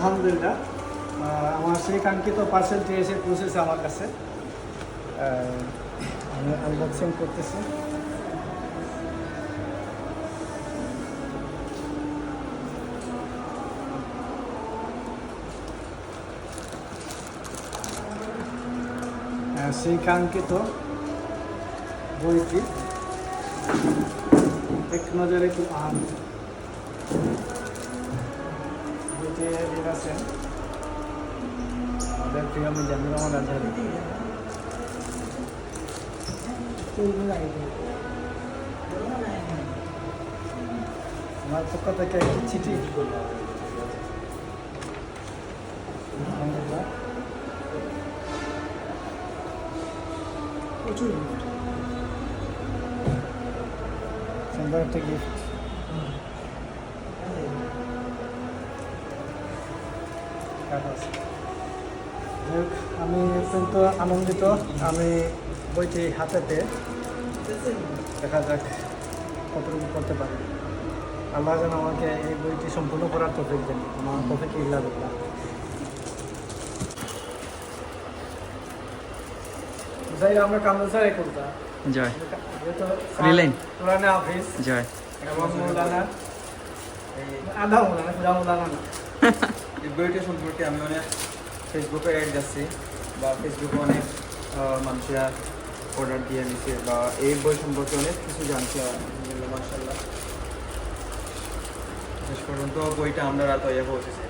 আলহামদুলিল্লাহ। আমার সেই কাঙ্ক্ষিত পার্সেলটি এসে পৌঁছেছে আমার কাছে। আমি আনবক্সিং করতেছি। সেই কাঙ্ক্ষিত বইটি। এক নজরে একটু আন বইটি লিখেছেন আমাদের প্রিয় মিজানুর রহমান আজহারি আমার পক্ষ থেকে একটি চিঠি প্রচুর সুন্দর একটা গিফট আমি অত্যন্ত আনন্দিত। আমি বইটি হাতেতে দেখা যাক কতটুকু করতে পারি। আল্লাহ যেন আমাকে এই বইটি সম্পূর্ণ করার তফিক দেন। আমার তফিক ইল্লা যাই আমরা কামরুসারে করতাম জয়। হাফিজ। জয়। এবং মৌলানা আধা মৌলানা পুরা মৌলানা না। এই বইটা সম্পর্কে আমি অনেক ফেসবুকে অ্যাড যাচ্ছি বা ফেসবুকে অনেক মানুষেরা অর্ডার দিয়ে নিচ্ছে বা এই বই সম্পর্কে অনেক কিছু জানছে আলহামদুলিল্লাহ মার্শাল্লাহ শেষ পর্যন্ত বইটা আমরা হয়ে পৌঁছেছে।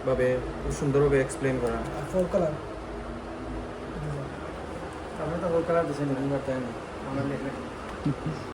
প্রত্যেকটা দাব বিভিন্নভাবে খুব সুন্দরভাবে এক্সপ্লেন করা ফোর কালার আপনি তো ফোর কালার দিয়েছেন তাই না আমরা লিখলে